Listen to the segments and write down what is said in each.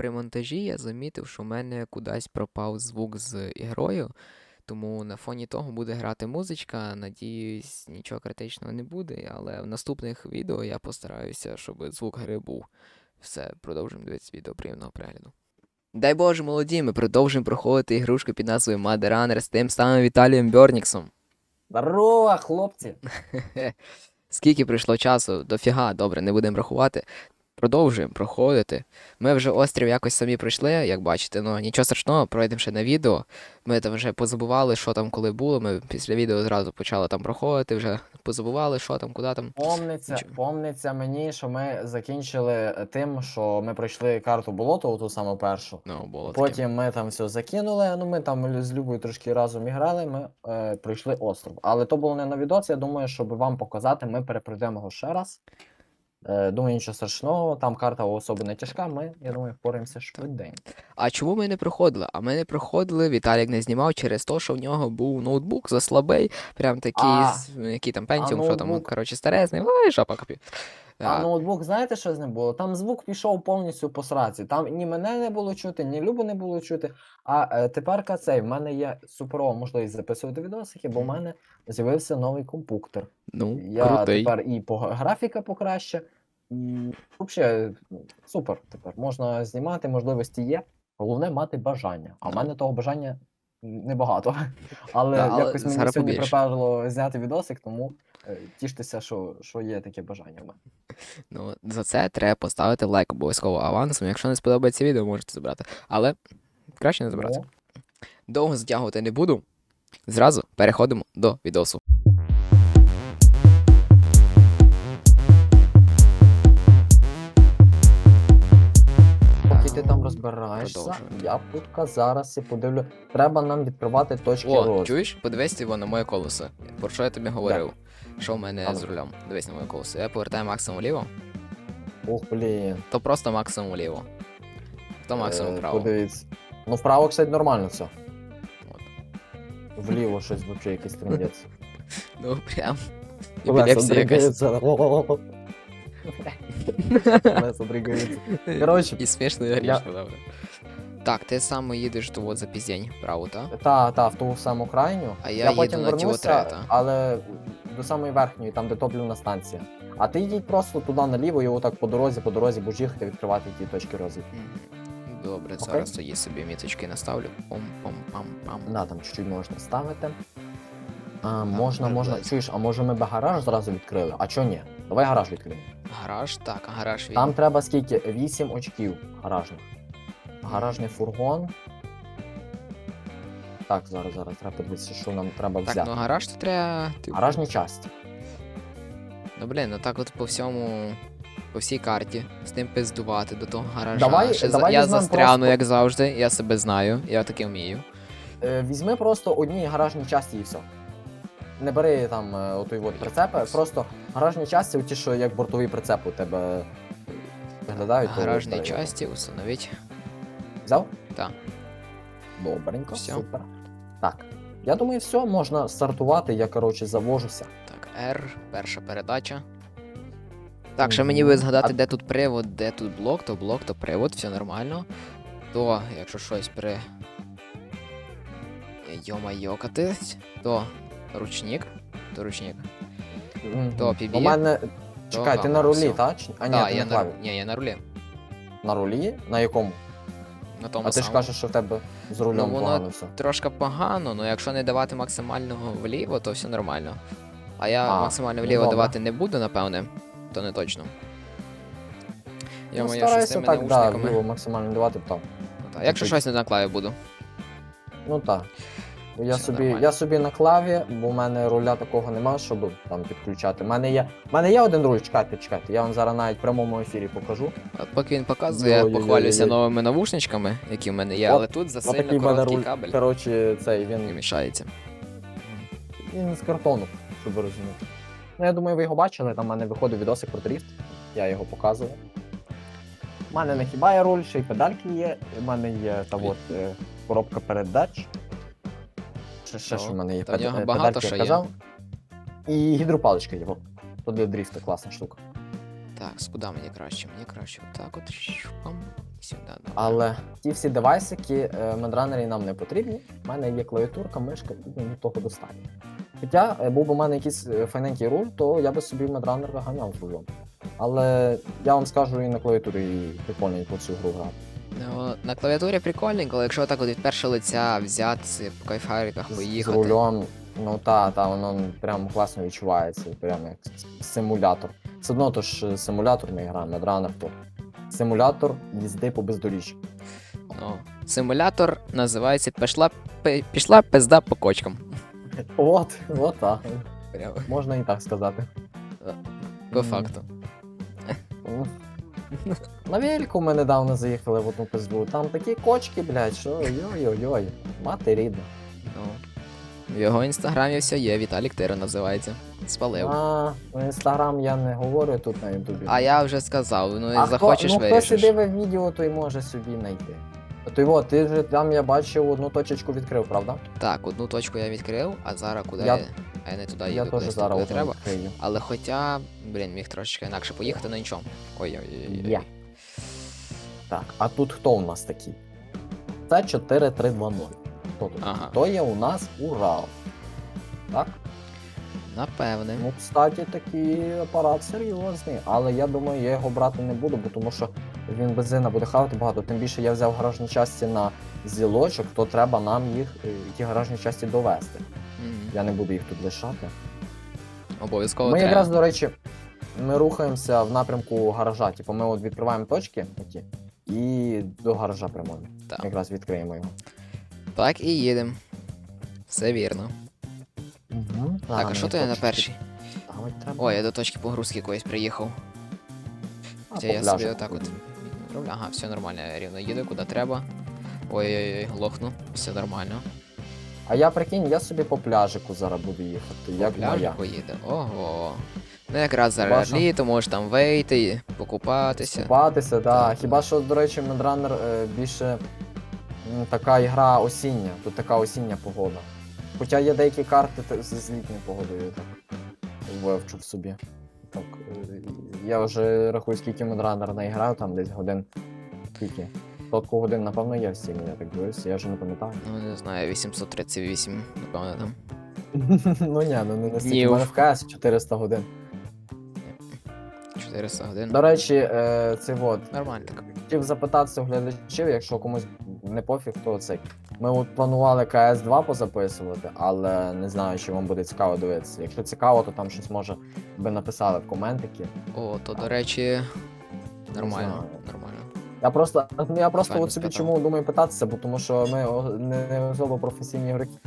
при монтажі я замітив, що в мене кудись пропав звук з ігрою, тому на фоні того буде грати музичка. Надіюсь, нічого критичного не буде, але в наступних відео я постараюся, щоб звук гри був. Все, продовжуємо дивитися відео приємного перегляду. Дай Боже, молоді, ми продовжуємо проходити ігрушку під назвою Mother Runner з тим самим Віталієм Бьорніксом. Здорово, хлопці! Скільки пройшло часу, дофіга, добре, не будемо рахувати. Продовжуємо проходити. Ми вже острів якось самі пройшли, як бачите, ну нічого страшного, пройдемо ще на відео. Ми там вже позабували, що там коли було. Ми після відео зразу почали там проходити, вже позабували, що там, куди там. Помниться, Нічого. помниться мені, що ми закінчили тим, що ми пройшли карту болото, ту саму першу. Ну, було таке. Потім ми там все закинули. Ну ми там з Любою трошки разом іграли, ми е, пройшли остров. Але то було не на відос, я думаю, щоб вам показати, ми перепройдемо його ще раз. Е, думаю, нічого страшного, там карта особи не тяжка, ми, я думаю, впораємося швиденько. А чому ми не проходили? А ми не проходили, Віталік не знімав через те, що в нього був ноутбук заслабий, прям такий, А. який там Pentium, що там, коротше, старезний, ой, жопа копі. А ноутбук, знаєте, що з ним було? Там звук пішов повністю по сраці. Там ні мене не було чути, ні Любу не було чути. А е, тепер цей, в мене є суперова можливість записувати відосики, бо в мене з'явився новий компуктор. Ну, Я крутий. тепер і по графіка покраще. І взагалі супер тепер. Можна знімати, можливості є. Головне мати бажання. А в Ну. мене того бажання небагато. Але, але якось мені сьогодні приперло зняти відосик, тому тіштеся, що, що є таке бажання в мене. Ну, за це треба поставити лайк обов'язково авансом. Якщо не сподобається відео, можете забрати. Але краще не забрати. Довго затягувати не буду. Зразу переходимо до відосу. Поки ти там розбираєшся, Продовжуємо. я тут зараз і подивлю. Треба нам відкривати точки О, розвитку. чуєш? Подивись ти на моє колесо. Про що я тобі говорив? Що в мене А ну. з рулем? Дивись на моє колесо. Я повертаю максимум вліво, Ух, блін. то просто максимум вліво. То максимум Е, вправо. Подивіться. Ну, вправо, кстати, нормально все. От. Вліво щось взагалі якийсь трендець. Ну, прям. Колеса Епілепсія якась. дригаються. Колеса дригаються. Коротше, І смішно, і грішно, добре. Так, ти сам їдеш то от за піздень, вправо, так? Та, та, в ту саму крайню. А я їду потім на вернуся, Тіотрета. але до самої верхньої, там, де топлівна станція. А ти йдіть просто туди наліво і отак по дорозі, по дорозі будеш їхати відкривати ті точки розвитку. Добре, Окей. зараз тоді собі міточки наставлю. Пом-пом-пам-пам. Да, там чуть-чуть можна ставити. А, можна, можна. близько. Чуєш, а може ми би гараж зразу відкрили? А чо ні? Давай гараж відкриємо. Гараж, так, гараж він. Там треба скільки? 8 очків гаражних. Гаражний фургон. Так, зараз, зараз треба подивитися, що нам треба Так, взяти. ну гараж то треба. типу, Гаражні часті. Ну блін, ну так от по всьому. По всій карті з тим пиздувати до того гаража. Давай- Ще давай я застряну, просто- як завжди, я себе знаю, я таке вмію. Е, візьми просто одні гаражні часті і все. Не бери там е, отой от прицепи, просто гаражні часті, ті, що як бортовий прицеп у тебе виглядають. Гаражні часті установіть. Взяв? Так. Добренько, Всьо. супер. Так. Я думаю, все, можна стартувати, я, коротше, завожуся. Так, R, перша передача. Так, ще мені би згадати, А- де тут привод, де тут блок, то блок, то привод, все нормально. То, якщо щось при. Йома-йо катись, то ручник, то ручник. Мгм. То PB, У мене. Чекай, ти гамма, на рулі, всьо. так? А ні, ти я на на, клаві. ні, я на рулі. На рулі? На якому? На тому А ти ж самому. кажеш, що в тебе з рулем Ну, воно погано все. Трошки погано, але якщо не давати максимального вліво, то все нормально. А я А, максимально ну вліво ну, давати не буду, напевне, то не точно. Я Ну, моя що з цими так, да, вліво максимально давати так. Ну, так. Якщо щось не на клаві буду. Ну так. Я Все собі, нормально. я собі на клаві, бо в мене руля такого нема, щоб там підключати. У мене є, в мене є один руль, чекайте, чекайте. Я вам зараз навіть в прямому ефірі покажу. От поки він показує, я похвалюся новими навушничками, які в мене є, От- але тут за сильно в мене короткий руль. кабель Коротше, цей і він, мішається. він з картону, щоб ви розуміли. Ну, я думаю, ви його бачили, там в мене виходив відосик про дріфт, я його показував. У мене не хіба є руль, ще й педальки є. У мене є та от е, коробка передач. Ще, ще що в мене є та в пед- нього е, багато педальки, що я є. казав. І гідропаличка є. от. То для дріфту класна штука. Так, куди мені краще? Мені краще отак от. Пам, Сюди, добре. Але ті всі девайсики е, медранері нам не потрібні. У мене є клавіатурка, мишка, і мені того достатньо. Хоча е, був би у мене якийсь е, файненький руль, то я би собі медранер виганяв з рулем. Але я вам скажу, і на клавіатурі прикольно по цю гру грати. Ну, на клавіатурі прикольненько, але якщо так от від першого лиця взяти по кайфариках З, з рулем, ну та, та, воно прям класно відчувається, прям як симулятор. Все одно то ж е, симулятор не гра, медранер то. Симулятор їзди по бездоріжжю. Ну, симулятор називається пішла, пішла пизда по кочкам. От, от так. Прямо Можна і так сказати. по факту. Ну, На вельку ми недавно заїхали в одну пизду. Там такі кочки, блядь, що йой-йой-йой. Мати рідна. Ну. В його інстаграмі все є, Віталік Тира називається. Спалив. А, ну інстаграм я не говорю тут на ютубі. А я вже сказав, ну А захочеш хто, ну, хтось і вирішиш. дивить відео, той може собі знайти. То його, ти ж там я бачив одну точечку відкрив, правда? Так, одну точку я відкрив, а зараз куди Я- я. Не туди кудись зараз куди треба. відкрию. Але хоча, блін, міг трошечки інакше поїхати, на нічому. Ой-ой-ой. Є. Так, а тут хто у нас такий? Це 4320. Хто тут? Ага. То є у нас Урал. Так? Напевне. Ну, кстати, такий апарат серйозний, але я думаю, я його брати не буду, бо тому що він бензина буде хавати багато. Тим більше я взяв гаражні часті на зілочок, то треба нам їх, е, ті гаражні часті довести. Я не буду їх тут лишати. Обов'язково Ми треба. якраз, до речі, ми рухаємося в напрямку гаража. Типу ми от відкриваємо точки оті, і до гаража прямуємо. Так. Якраз відкриємо його. Так і їдемо. Все вірно. Угу. Так, а що то я на першій? Ой, я до точки погрузки якоїсь приїхав. Хоча я собі отак от. Ага, все нормально, я рівно їду, куди треба. Ой-ой-ой, лохну, все нормально. А я прикинь, я собі по пляжику зараз буду їхати, як Пляж моя. поїде. Ого. Ну якраз зараз що? літо, можеш там вийти, покупатися. Купатися, да. Так. Хіба що, до речі, Медранер е, більше м, така ігра осіння, тут така осіння погода. Хоча є деякі карти та- з з літньою погодою, так. Вивчу в собі. Так, е, я вже рахую, скільки Медранер наіграю, там десь годин. Скільки? Сотку годин, напевно, є в стімі, я так дивився, я вже не пам'ятаю. Ну не знаю, 838, напевно там. ну ні, ну не настільки. У мене в КС 400 годин. 400 годин. До речі, е, це от, Нормально так. хотів запитатися у глядачів, якщо комусь не пофіг, то цей. Ми от планували КС 2 позаписувати, але не знаю, чи вам буде цікаво дивитися. Якщо цікаво, то там щось може би написали в коментики. О, то до речі. Нормально, нормально. Я просто, ну, я просто от собі чому думаю питатися, бо тому що ми о, не, не особо професійні гравці,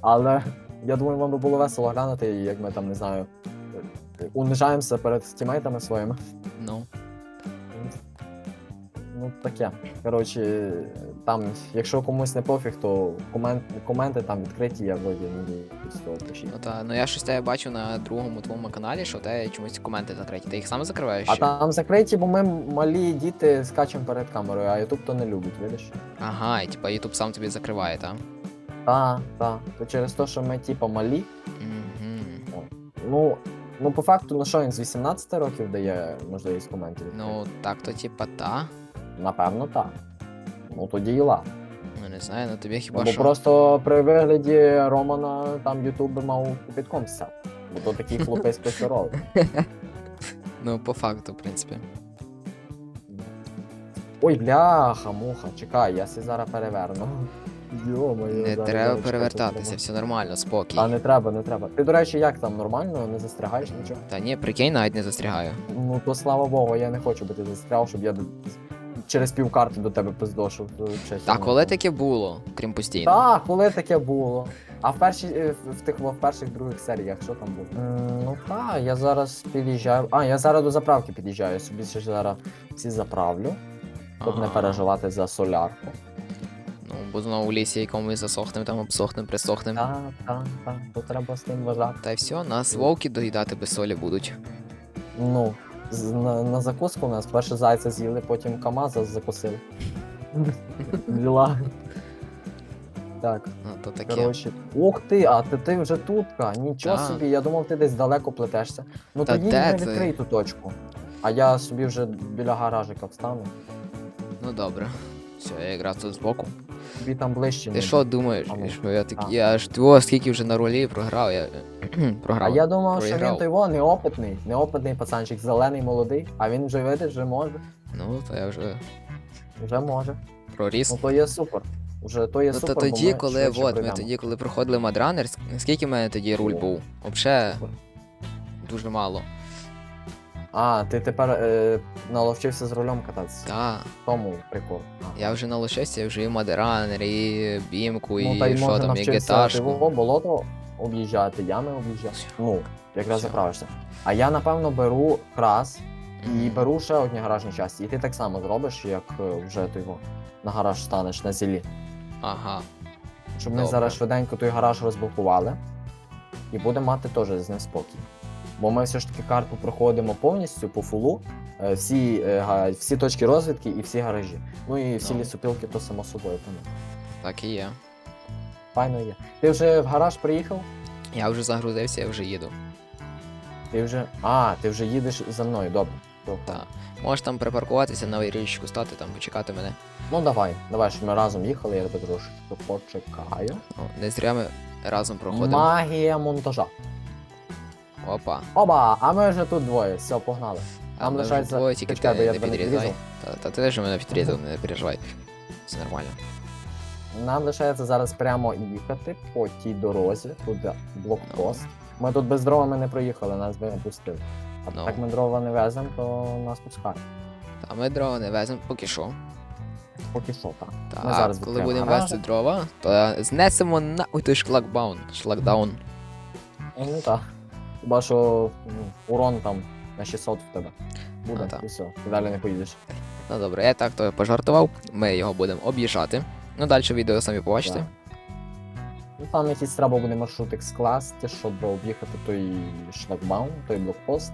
але я думаю, вам би було весело глянути, як ми там, не знаю, унижаємося перед тімейтами своїми. Ну. Ну, таке. Коротше, там, якщо комусь не пофіг, то комент, коменти там відкриті, я вроді не з того пишіть. Ну та, ну я щось тебе бачу на другому твоєму каналі, що тебе чомусь коменти закриті. Ти їх сам закриваєш? А чи? там закриті, бо ми малі діти скачемо перед камерою, а Ютуб то не любить, видиш? Ага, і типа YouTube сам тобі закриває, так? Та, та. То через те, що ми типа малі, Угу. ну. Ну, по факту, ну що він з 18 років дає можливість коментів? Ну, так то типа та. Напевно, так. Ну тоді і ладно. Ну не знаю, ну тобі Ну, хіба бо що. просто при вигляді Романа там Ютуб би мав підком сяти. Бо то такий хлопець пестеров. Ну, по факту, в принципі. Ой, бляха, муха, чекай, я си зараз переверну. Йо-моє, Не зараз, треба зараз, перевертатися, все нормально, спокій. Та не треба, не треба. Ти, до речі, як там нормально, не застрягаєш нічого? Та ні, прикинь, навіть не застрягаю. Ну то слава Богу, я не хочу, би ти застряв, щоб я через півкарти до тебе пиздошив. Та коли таке було, крім постійно. Так, коли таке було. А в першій е, в тих в перших других серіях що там було? М, ну так, я зараз під'їжджаю. А, я зараз до заправки під'їжджаю. Собі ще зараз всі заправлю, щоб не Ага. переживати за солярку. Ну, бо знову в лісі якомусь засохнем, там обсохнем, присохнем. Так, так, так, то треба з тим вважати. Та й все, нас вовки доїдати без солі будуть. Ну, на, на закуску у нас перше зайця з'їли, потім КАМАЗа закусили. Діла. Так, Ну, то таке. коротше. Ух ти, а ти, ти вже тутка. Нічого Так. собі, я думав, ти десь далеко плетешся. Ну Та тоді де не ти? відкрий ту точку. А я собі вже біля гаражика встану. Ну добре. Все, я якраз тут збоку. Тобі там ближче. Ти що думаєш? А ну. Що я так. А. Я ж твого скільки вже на ролі програв, я А програв. я думав, що проіграв. він той во, неопитний, неопитний пацанчик, зелений, молодий, а він вже видиш, вже може. Ну, то я вже Вже може. проріс. Ну то є супер. Уже то є Ну супер. бо тоді, ми коли швидше от, ми тоді, коли проходили Мадранер, ск- скільки в мене тоді руль був? Взагалі дуже мало. А, ти тепер е, наловчився з рулем кататися. Та, В Тому прикол. А. я вже налишився, я вже і Мадранер, і бімку, ну, та і що може там, і навчився геташку. тивого болото об'їжджати, ями об'їжджати. Ну, якраз заправишся. А я напевно беру крас і Мгм. беру ще одні гаражні часті. І ти так само зробиш, як е, вже ти його на гараж станеш на зілі. Ага. Щоб ми Добре. зараз швиденько той гараж розблокували і будемо мати теж з ним спокій. Бо ми все ж таки карту проходимо повністю по фулу, е, всі, е, всі точки розвідки і всі гаражі. Ну і всі Ну. лісопілки, то само собою. Тому Так і є. файно є. Ти вже в гараж приїхав? Я вже загрузився, я вже їду. Ти вже. А, ти вже їдеш за мною, добре. То Так. Можеш там припаркуватися на річку стати, там почекати мене. Ну давай, давай, щоб ми разом їхали, я тебе трошки почекаю. О, не зря ми разом проходимо. Магія монтажа. Опа. Оба, а ми вже тут двоє, все, погнали. А Нам ми лишається. двоє, тільки ти бо я не тебе не підрізай. підрізав. Та, та ти ж мене підрізав, не переживай. Все нормально. Нам лишається зараз прямо їхати по тій дорозі, туди блокпост. Ми тут без дровами не проїхали, нас би не пустили. А Ну. так ми дрова не веземо, то нас пускають. Та ми дрова не веземо поки що. Поки що так. Та, Ми зараз коли відкриємо будемо гаражі. вести дрова, то знесемо на ой, той шлагбаун. Шлагдаун. Ну так. Хіба що ну, урон там на 600 в тебе. Буде, Ну, так. і все, ти далі не поїдеш. Ну добре, я так то пожартував. Ми його будемо об'їжджати. Ну далі відео самі побачите. Так. Ну там якийсь треба буде маршрутик скласти, щоб об'їхати той шлагбаум, той блокпост.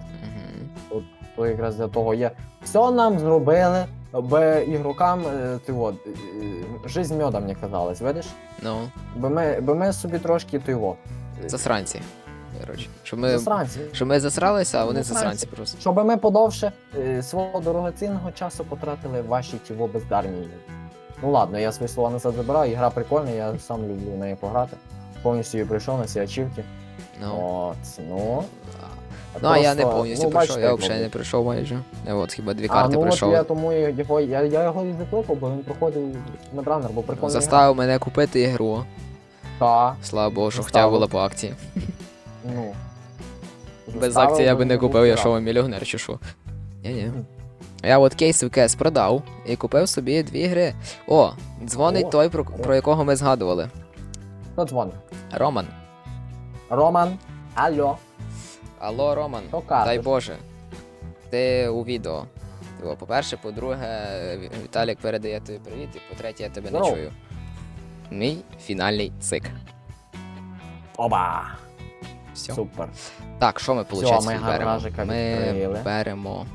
Угу. То якраз для того є. Все нам зробили, аби ігрокам е, ти от, е, е, жизнь медом мені казалось, видиш? Ну, Бо ми, бо ми собі трошки той е, засранці. Коротше, щоб ми, Засранці. щоб ми засралися, а вони Засранці. засранці просто. Щоб ми подовше е, свого дорогоцінного часу потратили ваші ті во бездарні. Ну ладно, я свої слова назад забираю, ігра прикольна, я сам люблю в неї пограти. Повністю її прийшов на всі ачівки. Ну. От, ну. Ну, а я не Просто, повністю ну, бачите, я як взагалі не воно. пройшов майже. Я от хіба дві А, карти ну пройшов. от я тому і його, я, я його і закликав, бо він проходив медранер, бо прикольно. Заставив мене купити ігру. Так, Слава Богу, що хоча Заставив. була по акції. Ну. Без акції я би не купив, я що мільйонер чи що. Ні-ні. Я от кейс в кейс продав і купив собі дві гри. О, дзвонить О, той, про, про якого ми згадували. Хто дзвонить? Роман. Роман, алло, Алло, Роман. що кажеш? Дай Боже. Ти у відео. Ти, о, По-перше, по-друге, Ві- Віталік передає тобі привіт, і по-третє, я тебе не Здорово. чую. Мій фінальний цик. Оба! Все. Супер. Так, що ми, виходить, ми беремо? гаражика Ми відкрили. беремо.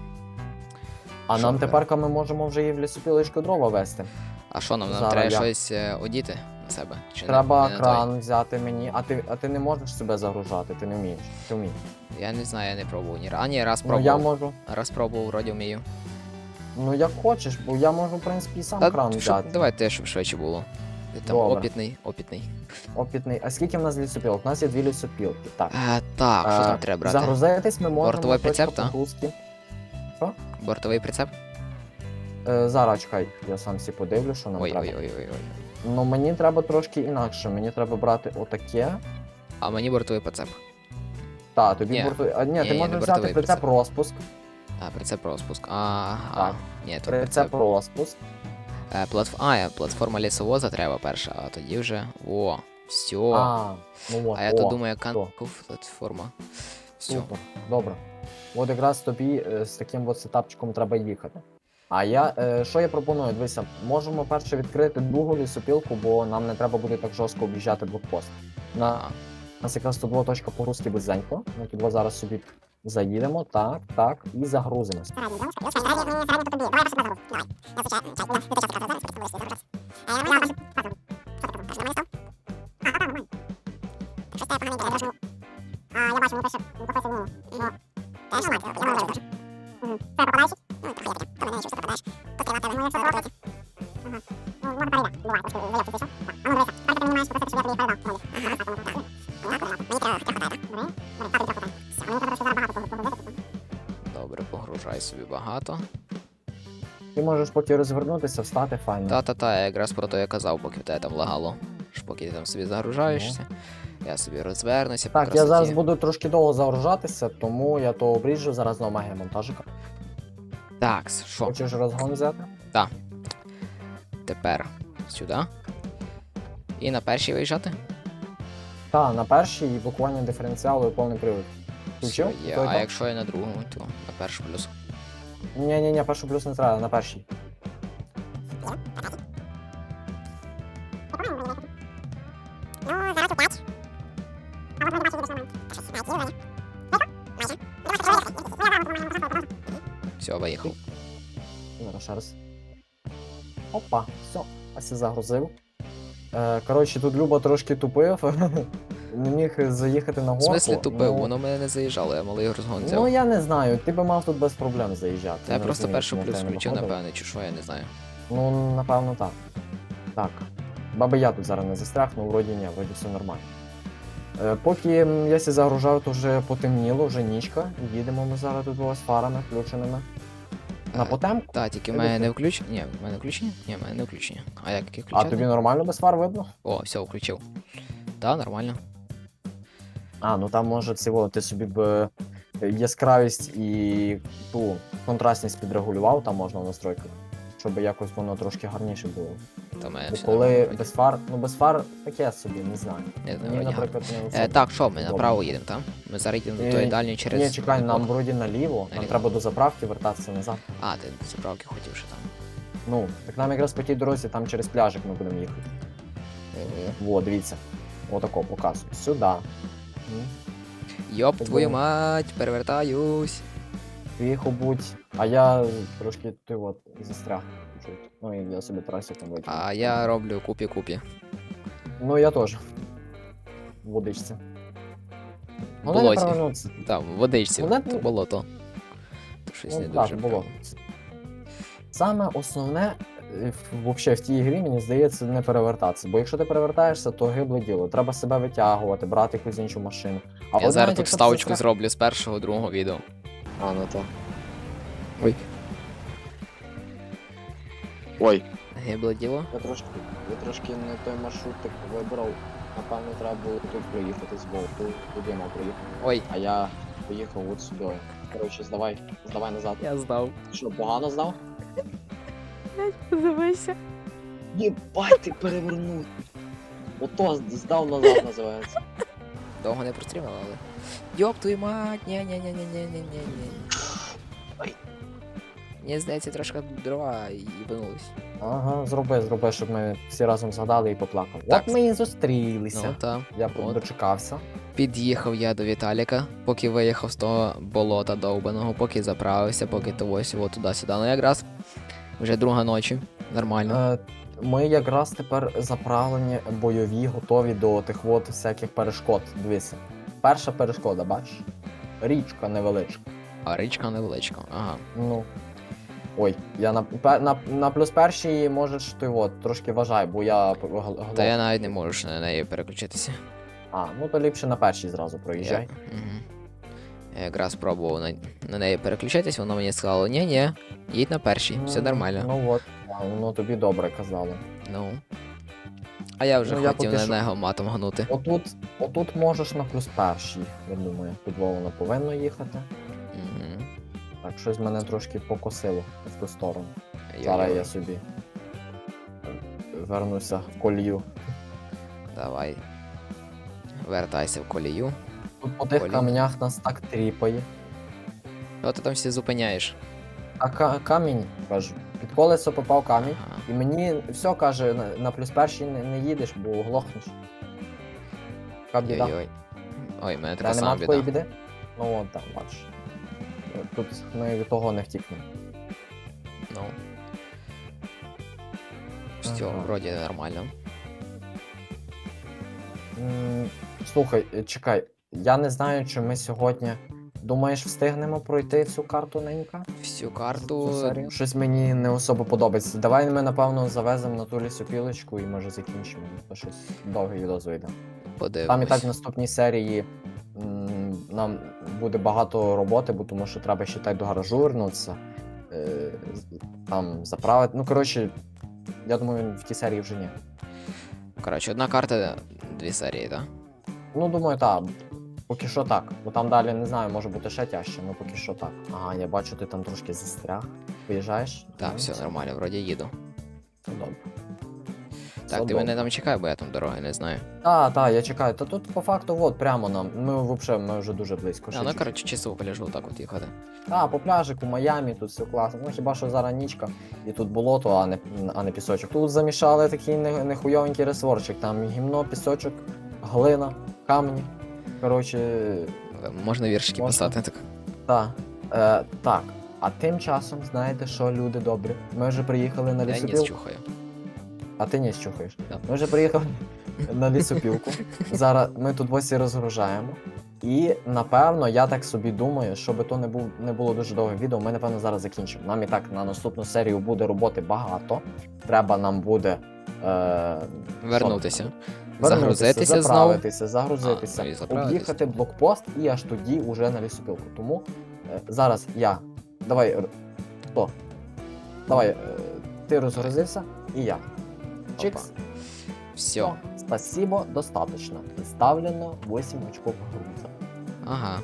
А Що нам тепер ми можемо вже і в лісопілочку дрова вести. А що нам? Нам Зараз треба я. щось е, одіти на себе? Чи не- Треба не на кран взяти мені, а ти, а ти не можеш себе загружати, ти не вмієш. Ти вмієш. Я не знаю, я не пробував ні разу. А ні, раз Ну я пробував. можу. Раз пробував, вроді вмію. Ну як хочеш, бо я можу, в принципі, і сам Та, кран щоб, взяти. давай те, щоб швидше було. Ти там Добре. опітний, опітний. Опітний. А скільки в нас лісопілок? У нас є дві лісопілки. Так. А, так, що там треба брати? Загрузитись ми можемо. Бортовий прицеп, та? погрузки. Бортовий прицеп? Е, зараз чекай, я сам всі подивлю, що нам Ой, треба. ой, ой, ой, ой. Ну мені треба трошки інакше. Мені треба брати отаке. А мені бортовий прицеп. Та, тобі Ні. бортовий. А ні, Ні, ти ні, можеш не взяти бортовий прицеп прицеп. розпуск. А, прицеп розпуск. Ага. Так. Ні, то Прицеп прицеп. розпуск. Е, платф... А, платформа лісовоза треба перша, а тоді вже. О, все. А, А, ну от. я о, то думаю, яка платформа. Все. Супер, добре. От якраз тобі е, з таким от сетапчиком треба їхати. А я е, що я пропоную? Дивися, можемо перше відкрити другу лісопілку, бо нам не треба буде так жорстко об'їжджати блокпост. На у нас якраз тут була точка погрузки близенько. Ми туди зараз собі заїдемо, так, так, і загрузимося. загружай Ти можеш поки розвернутися, встати файно. Та-та-та, я якраз про то я казав, поки в тебе там лагало. Що поки ти там собі загружаєшся, я собі розвернуся. Так, я зараз буду трошки довго загружатися, тому я то обріжу зараз на магія монтажика. Так, що? Хочеш розгон взяти? Так. Тепер сюди. І на перший виїжджати? Так, на першій блокування диференціалу і повний привід. Включив? Все є. А якщо я на другому, то на першу плюс. Ні, ні, ні, першу плюс не треба, на першій. Все, виїхав. Зараз ще раз. Опа, все, ось я загрузив. Е, коротше, тут Люба трошки тупив. Не міг заїхати на В горку. смислі тупив, ну, воно мене не заїжджало, я малий розгон взяв. Ну я не знаю, ти би мав тут без проблем заїжджати. Та я Не просто першу плюс тебе включив, напевне, чи що, я не знаю. Ну, напевно, так. Так. Баби я тут зараз не застряг, ну вроді ні, вроді все нормально. Е, поки я сі загружав, то вже потемніло, вже нічка. Їдемо ми зараз тут з фарами включеними. На Е, потемку. Та, тільки в мене не включені. Ні, в мене включені? Ні, в мене не включені. А як які А тобі нормально без фар видно? О, все, включив. Так, нормально. А, ну там може цього, ти собі б е, яскравість і ту контрастність підрегулював, там можна в настройках. Щоб якось воно трошки гарніше було. В мене Бо все коли нормально без фар, ну без фар таке собі, не знаю. Не знаю, Мені, вроді наприклад, не Е, так, що, ми направо їдемо, так? Ми зараз йдемо до Е, тої дальньої через. Ні, чекай, нам вроді наліво, нам Наліво. треба до заправки вертатися назад. А, ти заправки хотів ще там. Ну, так нам якраз по тій дорозі там через пляжик ми будемо їхати. Во, дивіться. Отако показую. Сюди. Йоп, Так твою мать, перевертаюсь. Тихо будь. А я трошки ти от застряг. чуть. Ну і я собі трасі там витягну. А я роблю купі-купі. Ну я теж. В водичці. Ну, не Болоті. провернутися. Там, в водичці, Вона- то болото. То щось Ну, не так, дуже. було. прям. Саме основне вообще в тій грі, мені здається, не перевертатися. Бо якщо ти перевертаєшся, то гибле діло. Треба себе витягувати, брати якусь іншу машину. А Я от зараз навіть тут якщо ти вставочку застряг- зроблю з першого, другого відео. А, ну то. Ой. Ой, Гибле діло. Я трошки, я трошки не той маршрут так вибрав. Напевно, треба було тут проїхати з Вовку. Туди мав проїхати. Ой, А я поїхав от сюди. Коротше, здавай, здавай назад. я здав. Що, погано здав? Подивися. Єбать, ти перевернув. Ото здав назад називається. Довго не прострімала, але. Йоп твою мать, ні ні ні ні ні ні ні ні. Мені здається, трошки дрова їбанулись. Ага, зроби, зроби, щоб ми всі разом згадали і поплакали. Так. От ми і зустрілися. Ну та. Я от. дочекався. Під'їхав я до Віталіка, поки виїхав з того болота довбаного, поки заправився, поки того всього туди-сюди. Ну якраз вже друга ночі. Нормально. Е, ми якраз тепер заправлені, бойові, готові до тих от всяких перешкод. Дивися. Перша перешкода, бачиш? Річка невеличка. А річка невеличка. Ага. Ну. Ой, я на, пе- на, на плюс першій можеш ти от, трошки вважай, бо я г- Та я навіть не можу на неї переключитися. А, ну то ліпше на першій зразу проїжджай. Я якраз пробував на, на неї переключитись, воно мені сказало, ні ні їдь на першій, все Ну, нормально. Ну от, воно тобі добре казало. Ну. А я вже Ну, хотів на нього матом гнути. Отут, отут можеш на плюс першій, я думаю. Тут воно повинно їхати. Угу. Так, щось мене трошки покосило в ту сторону. Зараз я собі вернуся в колію. Давай. Вертайся в колію. Тут по тих Колію. каменях нас так тріпає. Що ти там всі зупиняєш? А ка- камінь, кажу, під колесо попав камінь, Ага. і мені все каже, на, на плюс перший не, не їдеш, бо глохнеш. Яка біда. Ой-ой. Ой, в мене така Та сама нема такої біда. біди? Ну от там, бачиш. Тут ми від того не втікнемо. Ну. Все, Ага. вроді нормально. М, Слухай, е, чекай, я не знаю, чи ми сьогодні. Думаєш, встигнемо пройти всю карту ненька? Всю Цю карту. серію? Щось мені не особо подобається. Давай ми, напевно, завеземо на ту лісопілочку і може закінчимо. То щось довгий відос вийде. Подивимось. Там і так в наступній серії м, нам буде багато роботи, бо тому що треба ще й до гаражу вернутися, е, там заправити. Ну, коротше, я думаю, в тій серії вже ні. Коротше, одна карта, дві серії, так? Ну, думаю, так. Поки що так. Бо там далі не знаю, може бути ще тяжче, ну поки що так. Ага, я бачу, ти там трошки застряг. Виїжджаєш? Так, Ну, все нормально, вроді їду. Все добре. Так, ти мене там чекай, бо я там дороги не знаю. Так, так, я чекаю. Та тут по факту, от прямо нам. Ми взагалі ми вже дуже близько. А, ну коротше, чисто поляжу так от їхати. А, по пляжику, Майамі, тут все класно. Ну хіба що зараз нічка, і тут болото, а не, а не пісочок. Тут замішали такий нехуйовенький ресворчик. Там гімно, пісочок, глина, камні. Коротше, Можна віршики Можна. писати так. так. Е, так. А тим часом, знаєте що, люди добрі? Ми вже приїхали на Я ніс лісопілку. чухаю. А ти ніс чухаєш. Да. Ми вже приїхали на лісопілку. Зараз ми тут ось і розгружаємо. І напевно, я так собі думаю, щоб то не був не було дуже довге відео, ми напевно зараз закінчимо. Нам і так на наступну серію буде роботи багато. Треба нам буде е, Вернутися. що? Загрузитися знову. заправитися, загрузитися, А, ну об'їхати блокпост і аж тоді уже на лісопілку. Тому е, зараз я. Давай. Хто? Давай, е, ти розгрузився і я. Чикс. Все. О, Спасибо, достаточно. Ставлено 8 очков груза. Ага.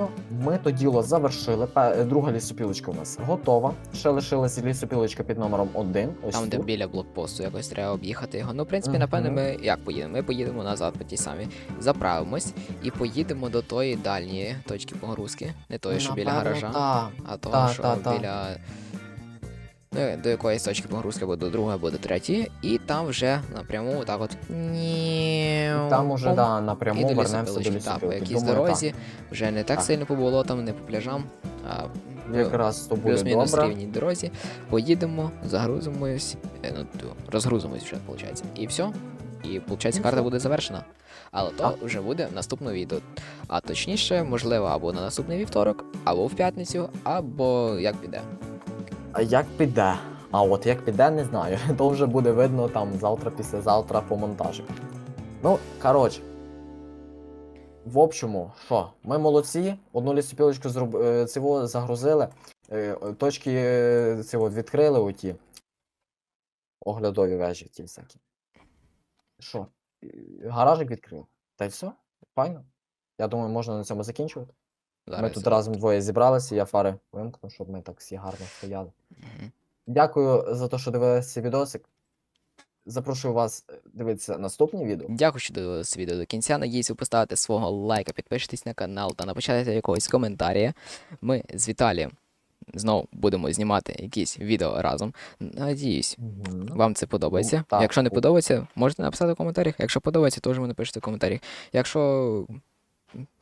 Ну, Ми то діло завершили. Друга лісопілочка у нас готова. Ще лишилася лісопілочка під номером 1. Ось Там, де біля блокпосту, якось треба об'їхати його. Ну, в принципі, Мгм. напевно, ми як поїдемо? Ми поїдемо назад по тій самій, заправимось і поїдемо до тої дальньої точки погрузки. Не тої, що біля гаража, та. а того, та, що та, та. біля. Ну, до якоїсь точки погрузки або до другої, або до третьої, і там вже напряму так от. І Там уже да, і напряму до вернемося до. Так, по якійсь Думаю, дорозі, вже не так, Так. сильно по болотам, не по пляжам, а. Якраз то буде плюс-мінус рівній дорозі. Поїдемо, загрузимось, е, ну, розгрузимось вже, виходить. І все. І виходить, Ну, карта буде завершена. Але то Так. вже буде в наступному відео. А точніше, можливо, або на наступний вівторок, або в п'ятницю, або як піде. А як піде? А от як піде, не знаю. То вже буде видно там завтра, післязавтра по монтажу. Ну, коротше. В общому, що, ми молодці, одну лісопілочку зроб... е, цього загрузили, е, точки е, цього відкрили оті оглядові вежі ті всякі. Що? Гаражик відкрив. Та й все, файно. Я думаю, можна на цьому закінчувати. Зараз Ми тут я- разом двоє зібралися, я фари вимкну, щоб ми так всі гарно стояли. Мгм. Дякую за те, що дивилися відосик. Запрошую вас е, дивитися наступні відео. Дякую, що дивилися відео до кінця. Надіюсь, ви поставите свого лайка, підпишитесь на канал та напишете якогось коментаря. Ми з Віталієм знову будемо знімати якісь відео разом. Надіюсь, вам це подобається. Ну, так. Якщо не подобається, можете написати в коментарях. Якщо подобається, теж ви напишете в коментарях. Якщо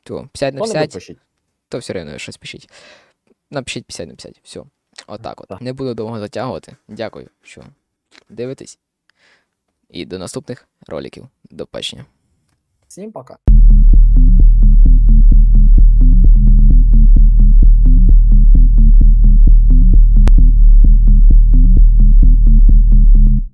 то, 50 на Хто-небудь 50, пишіть. То все одно щось пишіть. Напишіть 50 на 50. Все. Отак от. Не буду довго затягувати. Дякую, що дивитесь. І до наступних роликів. До побачення. Всім пока.